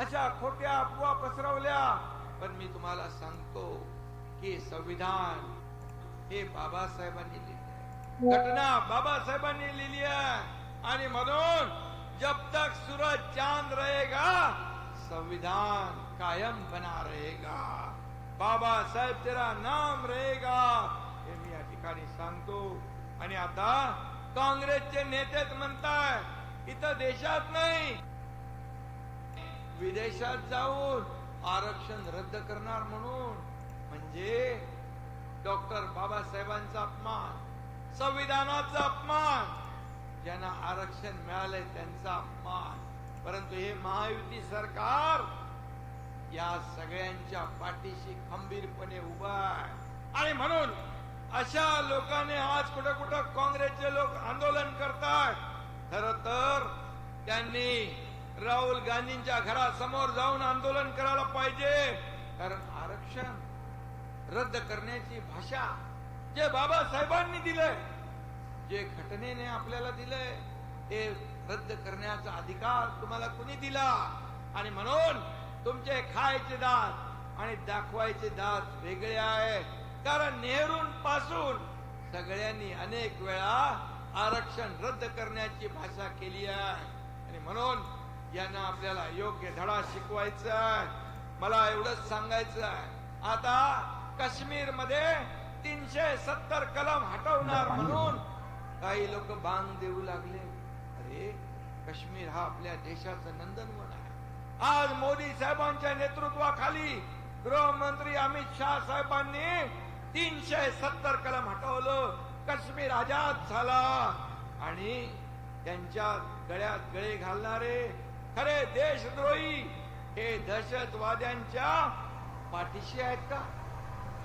अशा खोट्या अफवा पसरवल्या. पण मी तुम्हाला सांगतो की संविधान हे बाबासाहेबांनी लिहिले. घटना बाबासाहेबांनी लिहिली आहे. आणि म्हणून जब तक सूरज चांद रहेगा संविधान कायम बना रहेगा. बाबा साहेब तेरा नाम रहेगा. हे मी या ठिकाणी सांगतो. आणि आता काँग्रेसचे नेतेच म्हणताय इथं देशात नाही विदेशात जाऊन आरक्षण रद्द करणार म्हणून. म्हणजे डॉक्टर बाबासाहेबांचा अपमान संविधानाचा अपमान ज्यांना आरक्षण मिळालंय त्यांचा अपमान. परंतु हे महायुती सरकार या सगळ्यांच्या पाठीशी खंबीरपणे उभा आहे. आणि म्हणून अशा लोकांनी आज कुठं कुठं काँग्रेसचे लोक आंदोलन करतात खर तर त्यांनी राहुल गांधींच्या घरासमोर जाऊन आंदोलन करायला पाहिजे. कारण आरक्षण रद्द करण्याची भाषा जे बाबासाहेबांनी दिलंय जे घटनेने आपल्याला दिलंय ते रद्द करण्याचा अधिकार तुम्हाला कुणी दिला? आणि म्हणून तुमचे खायचे दात आणि दाखवायचे दात वेगळे आहे कारण नेहरूं पासून सगळ्यांनी अनेक वेळा आरक्षण रद्द करण्याची भाषा केली आहे. आणि म्हणून यांना आपल्याला योग्य धडा शिकवायचा आहे. मला एवढंच सांगायचं आहे. आता काश्मीरमध्ये तीनशे सत्तर कलम हटवणार म्हणून काही लोक बांग देऊ लागले. अरे काश्मीर हा आपल्या देशाचं नंदनवन आहे. आज मोदी साहेबांच्या नेतृत्वाखाली गृहमंत्री अमित शहा साहेबांनी तीनशे सत्तर कलम हटवलं. काश्मीर आजाद झाला. आणि त्यांच्या गळ्यात गळे घालणारे खरे देशद्रोही हे दहशतवाद्यांच्या पाठीशी आहेत का?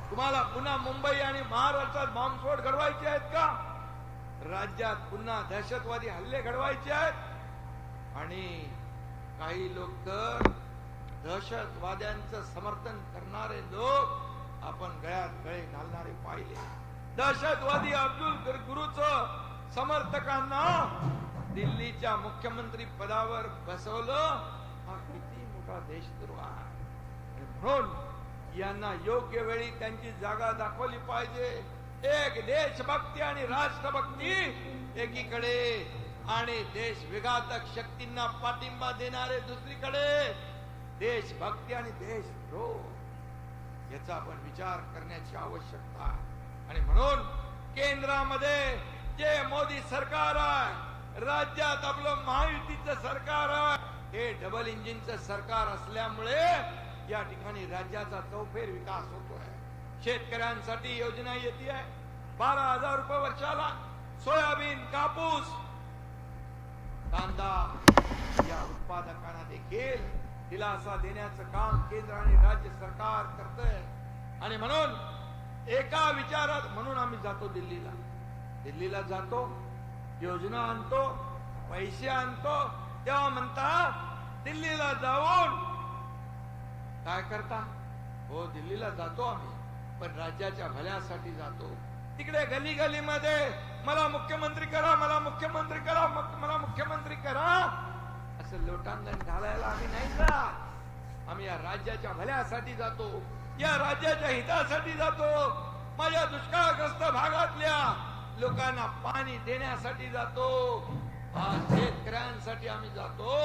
तुम्हाला पुन्हा मुंबई आणि महाराष्ट्रात बॉम्बस्फोट घडवायचे आहेत का? राज्यात पुन्हा दहशतवादी हल्ले घडवायचे आहेत? आणि काही लोक तर दहशतवाद्यांचं समर्थन करणारे लोक आपण गळ्यात गळे घालणारे पाहिले. दहशतवादी अब्दुल गुरुच समर्थकांना दिल्लीच्या मुख्यमंत्री पदावर बसवलं. हा किती मोठा देशद्रोह. आहे म्हणून यांना योग्य वेळी त्यांची जागा दाखवली पाहिजे. एक देशभक्ती आणि राष्ट्रभक्ती एकीकडे आणि देश विघातक शक्तींना पाठिंबा देणारे दुसरीकडे. देशभक्ती आणि देशद्रोह. याचा आपण विचार करण्याची आवश्यकता आहे. आणि म्हणून केंद्रामध्ये जे मोदी सरकार आहे राज्यात आपलं महायुतीचं सरकार हे डबल इंजिनचं सरकार असल्यामुळे या ठिकाणी राज्याचा चौफेर विकास होतोय. शेतकऱ्यांसाठी योजना येते आहे. बारा हजार रुपये वर्षाला सोयाबीन कापूस. कांदा या उत्पादकांना देखील दिलासा देण्याचं काम केंद्र आणि राज्य सरकार करतंय. आणि म्हणून एका विचारात म्हणून आम्ही जातो दिल्लीला. दिल्लीला जातो. योजना आणतो पैसे आणतो तेव्हा म्हणता दिल्लीला जाऊन. काय करता? हो दिल्लीला जातो आम्ही पण राज्याच्या भल्यासाठी जातो. तिकडे गली गलीमध्ये मला मुख्यमंत्री करा मला मुख्यमंत्री करा मग मला मुख्यमंत्री करा. असं लोटांगण घालायला आम्ही नाही जात. आम्ही या राज्याच्या भल्यासाठी जातो या राज्याच्या हितासाठी जातो. माझ्या दुष्काळग्रस्त भागातल्या लोकांना पाणी देण्यासाठी जातो शेतकऱ्यांसाठी आम्ही जातो.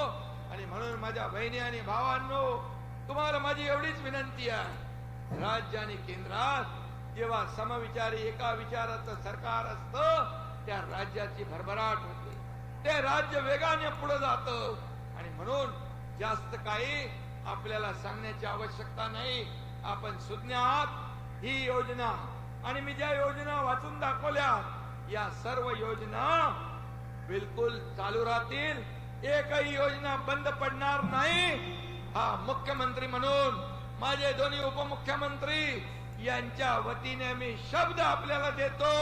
आणि म्हणून माझ्या बहिणी आणि भावांनो तुम्हाला माझी एवढीच विनंती आहे. राज्य आणि केंद्रात जेव्हा समविचारी एका विचाराचं सरकार असतं त्या राज्याची भरभराट होते. ते राज्य वेगाने पुढे जात. आणि म्हणून जास्त काही आपल्याला सांगण्याची आवश्यकता नाही. आपण सुज्ञ आहात ही योजना आणि मी ज्या योजना वाचून दाखवल्या या सर्व योजना बिलकुल चालू राहतील. एकही योजना बंद पडणार नाही. हा मुख्यमंत्री म्हणून माझे दोन्ही उपमुख्यमंत्री यांच्या वतीने मी शब्द आपल्याला देतो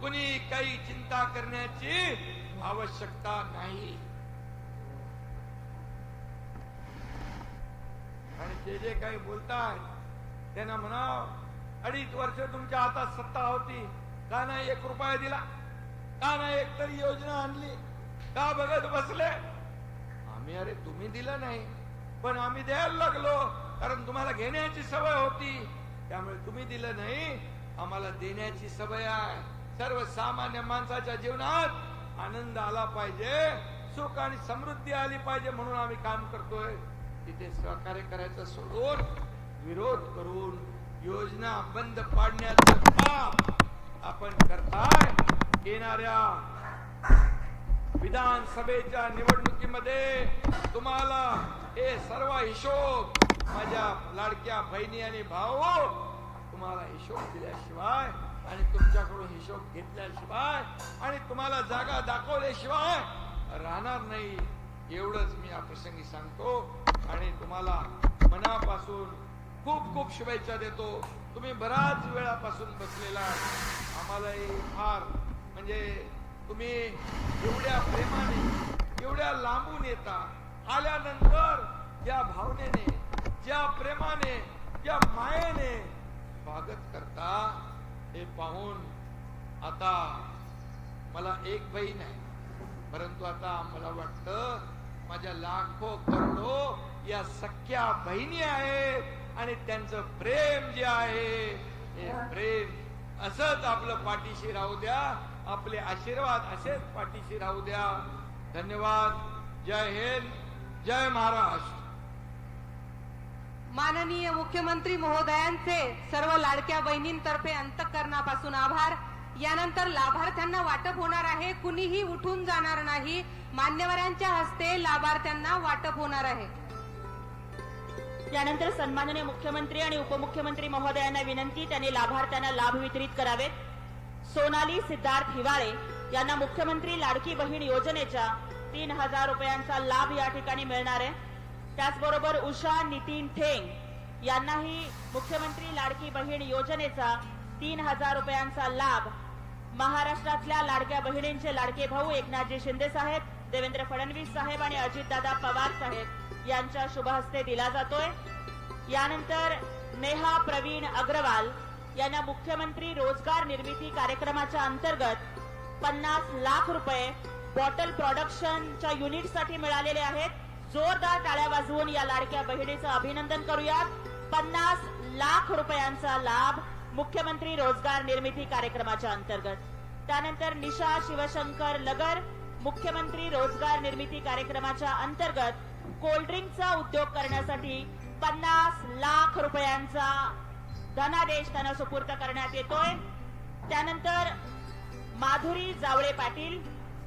कुणी काही चिंता करण्याची आवश्यकता नाही. आणि जे जे काही बोलताय त्यांना म्हणा अडीच वर्ष तुमच्या हातात सत्ता होती. का नाही एक रुपया दिला. का नाही एक तरी योजना आणली. का बघत बसले? आम्ही अरे तुम्ही दिलं नाही. पण आम्ही द्यायला लागलो. कारण तुम्हाला घेण्याची सवय होती. त्यामुळे तुम्ही दिलं नाही. आम्हाला देण्याची सवय आहे. सर्वसामान्य माणसाच्या जीवनात आनंद आला पाहिजे. सुख आणि समृद्धी आली पाहिजे म्हणून आम्ही काम करतोय. तिथे सहकार्य करायचं सोडून विरोध करून योजना बंद पाडण्याचं पाप आपण करताय येणाऱ्या विधानसभेच्या निवडणुकीमध्ये तुम्हाला हे सर्व हिशोब माझ्या लाडक्या बहिणी आणि भाऊ तुम्हाला हिशोब दिल्याशिवाय आणि तुमच्याकडून हिशोब घेतल्याशिवाय आणि तुम्हाला जागा दाखवल्याशिवाय राहणार नाही एवढंच मी या प्रसंगी सांगतो. आणि तुम्हाला मनापासून खूप खूप शुभेच्छा देतो. तुम्ही बराच वेळापासून बसलेला आम्हालाही फार म्हणजे तुम्ही एवढ्या प्रेमाने एवढ्या लांबून येता आल्यानंतर या भावनेने ज्या प्रेमाने या मायेने स्वागत करता हे पाहून आता मला एक बहीण आहे. परंतु आता मला वाटतं माझ्या लाखो करोडो या सख्या बहिणी आहेत आणि त्यांचं प्रेम जे आहे हे प्रेम असंच आपलं पाठीशी राहू द्या. आपले आशीर्वाद असेच पाठीशी राहू द्या. धन्यवाद. जय हिंद. जय महाराष्ट्र. माननीय मुख्यमंत्री महोदयांचे सर्व लाडक्या बहिणींतर्फे अंतकरणापासून आभार. यानंतर लाभार्थ्यांना वाटप होणार आहे. कुणीही उठून जाणार नाही. मान्यवरांच्या हस्ते लाभार्थ्यांना वाटप होणार आहे. यानंतर सन्माननीय मुख्यमंत्री आणि उपमुख्यमंत्री महोदयांना विनंती त्यांनी लाभार्थ्यांना लाभ वितरित करावेत. सोनाली सिद्धार्थ हिवाळे यांना मुख्यमंत्री लाडकी बहीण योजनेच्या तीन हजार रुपयांचा लाभ या ठिकाणी मिळणार आहे. त्याचबरोबर उषा नितीन ठेंग यांनाही मुख्यमंत्री लाडकी बहीण योजनेचा तीन हजार रुपयांचा लाभ महाराष्ट्रातल्या लाडक्या बहिणींचे लाडके भाऊ एकनाथजी शिंदे साहेब देवेंद्र फडणवीस साहेब आणि अजितदादा पवार साहेब यांच्या शुभहस्ते दिला जातोय. यानंतर नेहा प्रवीण अग्रवाल यांना मुख्यमंत्री रोजगार निर्मिती कार्यक्रमाच्या अंतर्गत पन्नास लाख रुपये बॉटल प्रोडक्शनच्या युनिटसाठी मिळालेले आहेत. जोरदार टाळ्या वाजवून या लाडक्या बहिणीचं अभिनंदन करूयात. पन्नास लाख रुपयांचा लाभ मुख्यमंत्री रोजगार निर्मिती कार्यक्रमाच्या अंतर्गत. त्यानंतर निशा शिवशंकर लगर मुख्यमंत्री रोजगार निर्मिती कार्यक्रमाच्या अंतर्गत कोल्ड्रिंकचा उद्योग करण्यासाठी पन्नास लाख रुपयांचा धनादेश त्यांना सुपूर्त करण्यात येतोय. त्यानंतर माधुरी जावळे पाटील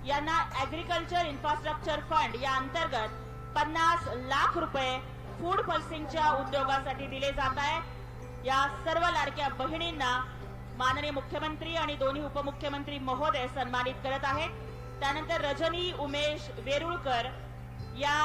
यांना ऍग्रीकल्चर इन्फ्रास्ट्रक्चर फंड या अंतर्गत पन्नास लाख रुपये फूड पल्सिंगच्या उद्योगासाठी दिले जात आहेत. या सर्व लाडक्या बहिणींना माननीय मुख्यमंत्री आणि दोन्ही उपमुख्यमंत्री महोदय सन्मानित करत आहेत. त्यानंतर रजनी उमेश वेरुळकर या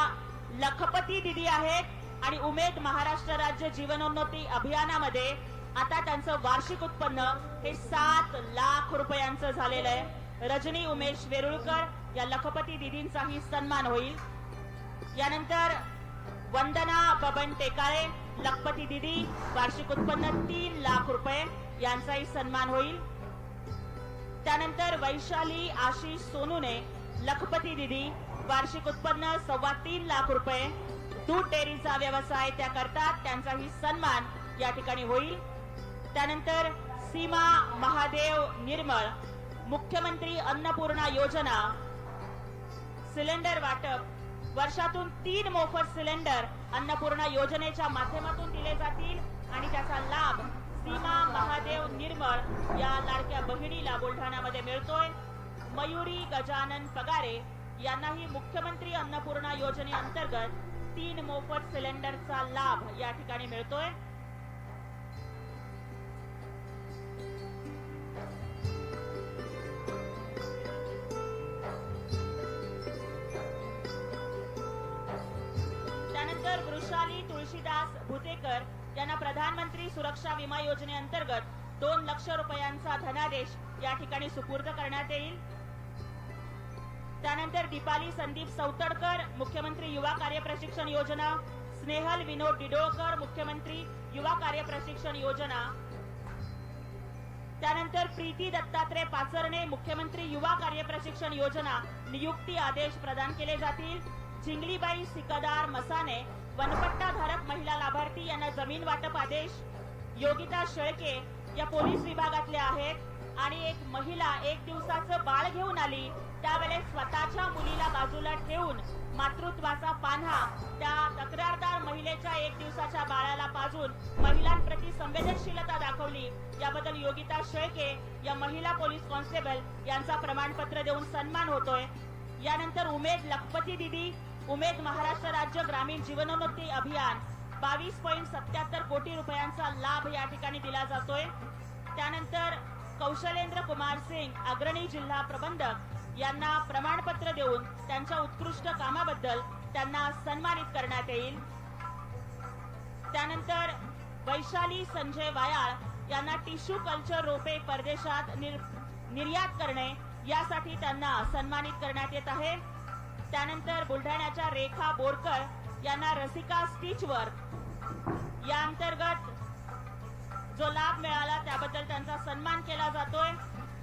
लखपती दिदी आहेत आणि उमेद महाराष्ट्र राज्य जीवनोन्नती अभियानामध्ये आता त्यांचं वार्षिक उत्पन्न हे सात लाख रुपयांचं झालेलं आहे. रजनी उमेश वेरुळकर या लखपती दिदींचाही सन्मान होईल. यानंतर वंदना बबन टेकाळे लखपती दिदी वार्षिक उत्पन्न तीन लाख रुपये यांचाही सन्मान होईल. त्यानंतर वैशाली आशिष सोनूने लखपती दिदी वार्षिक उत्पन्न सव्वा तीन लाख रुपये दूध डेअरीचा व्यवसाय त्या करतात त्यांचाही सन्मान या ठिकाणी होईल. त्यानंतर सीमा महादेव निर्मळ मुख्यमंत्री अन्नपूर्णा योजना सिलेंडर वाटप. वर्षातून तीन मोफत सिलेंडर अन्नपूर्णा योजनेच्या माध्यमातून दिले जातील आणि त्याचा लाभ सीमा महादेव निर्मळ या लाडक्या बहिणीला बुलढाण्यामध्ये मिळतोय. मयुरी गजानन पगारे यांनाही मुख्यमंत्री अन्नपूर्णा योजनेअंतर्गत तीन मोफत सिलेंडरचा लाभ या ठिकाणी मिळतोय. त्यानंतर वृषाली तुळशीदास भुतेकर यांना प्रधानमंत्री सुरक्षा विमा योजनेअंतर्गत दोन लक्ष रुपयांचा धनादेश या ठिकाणी सुपूर्द करण्यात येईल. त्यानंतर दीपाली संदीप सौतडकर मुख्यमंत्री युवा कार्य प्रशिक्षण योजना स्नेहल विनोद डिडोळकर मुख्यमंत्री युवा कार्य प्रशिक्षण योजना. त्यानंतर प्रीती दत्तात्रय पाचरणे मुख्यमंत्री युवा कार्य प्रशिक्षण योजना नियुक्ती आदेश प्रदान केले जातील. चिंगलीबाई सिकदार मसाने वनपट्टाधारक महिला लाभार्थी यांना जमीन वाटप आदेश. योगिता शेळके या पोलीस विभागातल्या आहेत आणि एक महिला एक दिवसाचं बाळ घेऊन आली. त्यावेळेस स्वतःच्या मुलीला बाजूला ठेवून मातृत्वाचा पान्हा त्या तक्रारदार महिलेच्या एक दिवसाच्या बाळाला पाजून महिलांप्रती संवेदनशीलता दाखवली. याबद्दल योगिता शेळके या महिला पोलीस कॉन्स्टेबल यांचा प्रमाणपत्र देऊन सन्मान होतोय. यानंतर उमेद लखपती दिदी उमेद महाराष्ट्र राज्य ग्रामीण जीवनोन्नती अभियान बावीस पॉईंट सत्याहत्तर कोटी रुपयांचा लाभ या ठिकाणी दिला जातोय. त्यानंतर कौशलेंद्र कुमार सिंग अग्रणी जिल्हा प्रबंधक यांना प्रमाणपत्र देऊन त्यांच्या उत्कृष्ट कामाबद्दल त्यांना सन्मानित करण्यात येईल. त्यानंतर वैशाली संजय वायाळ यांना टिश्यू कल्चर रोपे परदेशात निर- निर्यात करणे यासाठी त्यांना सन्मानित करण्यात येत आहे. त्यानंतर बुलढाण्याच्या रेखा बोरकर यांना रसिका स्टीचवर या अंतर्गत जो लाभ मिळाला त्याबद्दल त्यांचा सन्मान केला जातोय.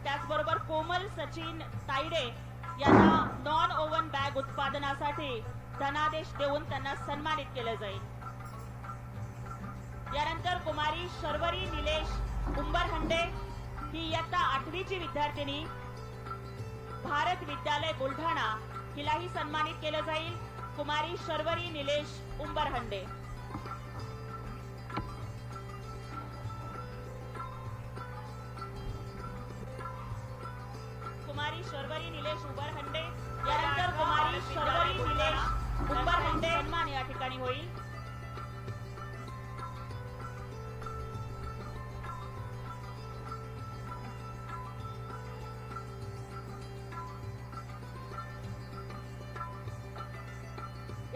त्याचबरोबर कोमल सचिन तायडे यांना नॉन ओव्हन बॅग उत्पादनासाठी धनादेश देऊन त्यांना सन्मानित केलं जाईल. यानंतर कुमारी शर्वरी निलेश उंबरहंडे ही इयत्ता आठवीची विद्यार्थिनी. भारत विद्यालय बुलढाणा. हिलाही सन्मानित केलं जाईल. कुमारी शर्वरी निलेश उंबरहंडे.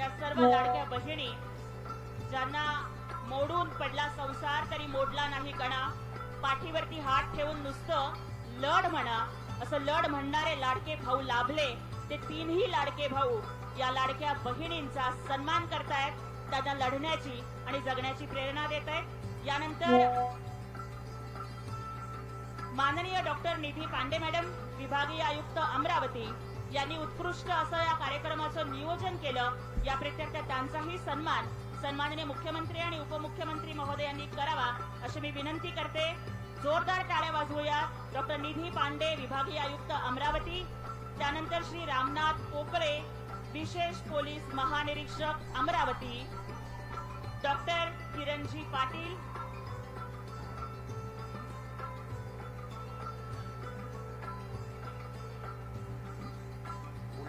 या सर्व लाडक्या बहिणी ज्यांना मोडून पडला संसार तरी मोडला नाही कणा. पाठीवरती हात ठेवून नुसतं लढ म्हणा. असं लढ म्हणणारे लाडके भाऊ लाभले. ते तीनही लाडके भाऊ या लाडक्या बहिणींचा सन्मान करतायत. त्यांना लढण्याची आणि जगण्याची प्रेरणा देत आहेत यानंतर माननीय डॉक्टर निधी पांडे मॅडम विभागीय आयुक्त अमरावती यांनी उत्कृष्ट असं या कार्यक्रमाचं नियोजन केलं. या प्रेत्यर्थ त्यांचाही सन्मान सन्माननीय मुख्यमंत्री आणि उपमुख्यमंत्री महोदयांनी करावा अशी मी विनंती करते. जोरदार टाळ्या वाजवूया. डॉक्टर निधी पांडे विभागीय आयुक्त अमरावती त्यानंतर श्री रामनाथ पोकळे विशेष पोलीस महानिरीक्षक अमरावती. डॉक्टर किरणजी पाटील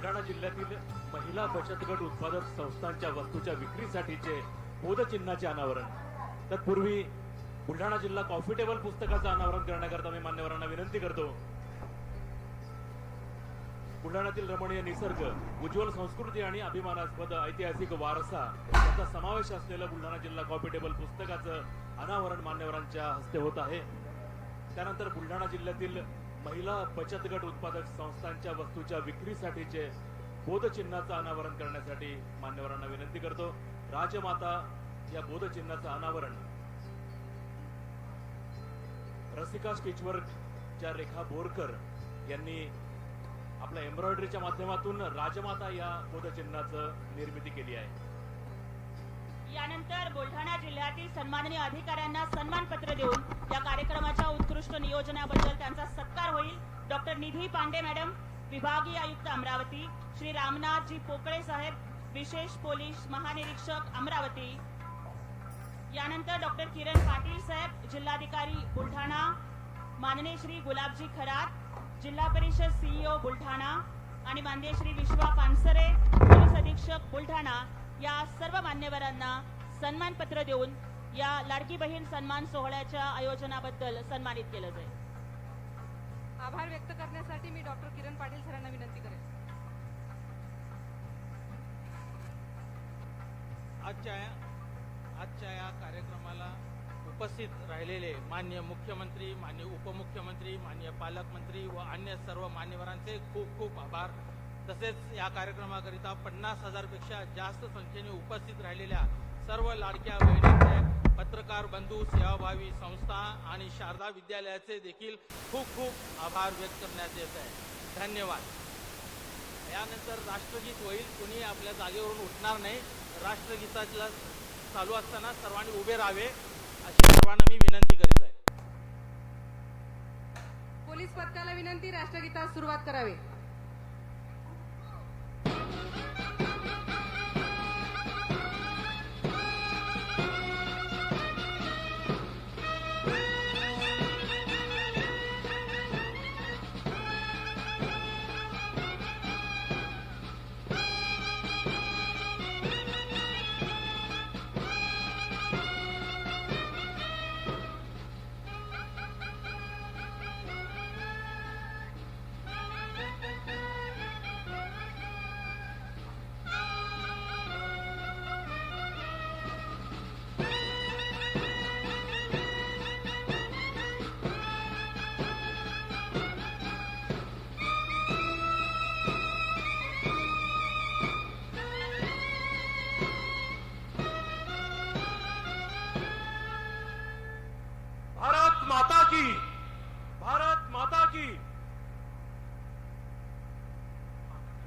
बुलढाणा जिल्ह्यातील महिला बचत गट उत्पादक संस्थांच्या वस्तूच्या विक्रीसाठीचे बोधचिन्हाचे अनावरण. तत्पूर्वी बुलढाणा जिल्हा कॉफी टेबल पुस्तकाचं अनावरण करण्याकरता मी मान्यवरांना विनंती करतो. बुलढाण्यातील रमणीय निसर्ग उज्ज्वल संस्कृती आणि अभिमानास्पद ऐतिहासिक वारसा याचा समावेश असलेलं बुलढाणा जिल्हा कॉफी टेबल पुस्तकाचं अनावरण मान्यवरांच्या हस्ते होत आहे. त्यानंतर बुलढाणा जिल्ह्यातील महिला बचत गट उत्पादक संस्थांच्या वस्तूच्या विक्रीसाठीचे बोधचिन्हाचं अनावरण करण्यासाठी मान्यवरांना विनंती करतो. राजमाता या बोधचिन्हाचं अनावरण. रसिका स्टिचवर्कच्या रेखा बोरकर यांनी आपल्या एम्ब्रॉयडरीच्या माध्यमातून राजमाता या बोधचिन्हाचं निर्मिती केली आहे. यानंतर बुलढाणा जिल्ह्यातील सन्माननीय अधिकाऱ्यांना सन्मानपत्र देऊन या कार्यक्रमाच्या उत्कृष्ट नियोजनाबद्दल त्यांचा सत्कार होईल. डॉक्टर निधी पांडे मॅडम विभागीय आयुक्त अमरावती श्री रामनाथजी पोकळे साहेब विशेष पोलीस महानिरीक्षक अमरावती. यानंतर डॉक्टर किरण पाटील साहेब जिल्हाधिकारी बुलढाणा. माननीय श्री गुलाबजी खरात जिल्हा परिषद सीईओ बुलढाणा. आणि माननीय श्री विश्वा पानसरे पोलीस अधीक्षक बुलढाणा. या सर्व मान्यवरांना सन्मानपत्र देऊन या लाडकी बहीण सन्मान सोहळ्याच्या आयोजनाबद्दल सन्मानित केलं जाईल. आभार व्यक्त करण्यासाठी मी डॉक्टर किरण पाटील सरांना विनंती करेन. आजच्या आजच्या या कार्यक्रमाला उपस्थित राहिलेले मान्य मुख्यमंत्री मान्य उपमुख्यमंत्री मान्य पालकमंत्री व अन्य सर्व मान्यवरांचे खूप खूप आभार. तसेच या कार्यक्रमाकरिता पन्नास हजारपेक्षा जास्त संख्येने उपस्थित राहिलेल्या सर्व लाडक्या बहिणींचे पत्रकार बंधू सेवाभावी संस्था आणि शारदा विद्यालयाचे देखील खूप खूप आभार व्यक्त करण्यात येत आहे. धन्यवाद. यानंतर राष्ट्रगीत होईल. कुणी आपल्या जागेवरून उठणार नाही. राष्ट्रगीताला चालू असताना सर्वांनी उभे राहावे. अशी सर्वांना मी विनंती करीत आहे. पोलीस पथकाला विनंती राष्ट्रगीतास सुरुवात करावी.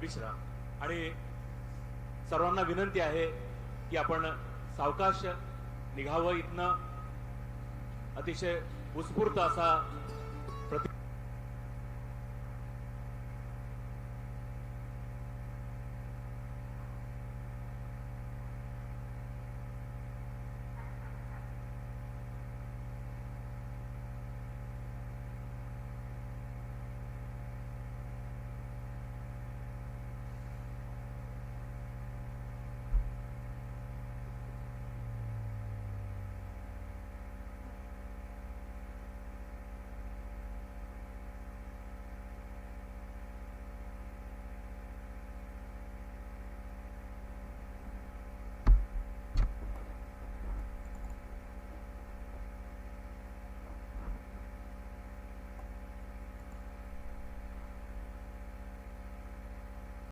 मिश्रा आणि सर्वांना विनंती आहे की आपण सावकाश निघावं. इथनं अतिशय उत्स्फूर्त असा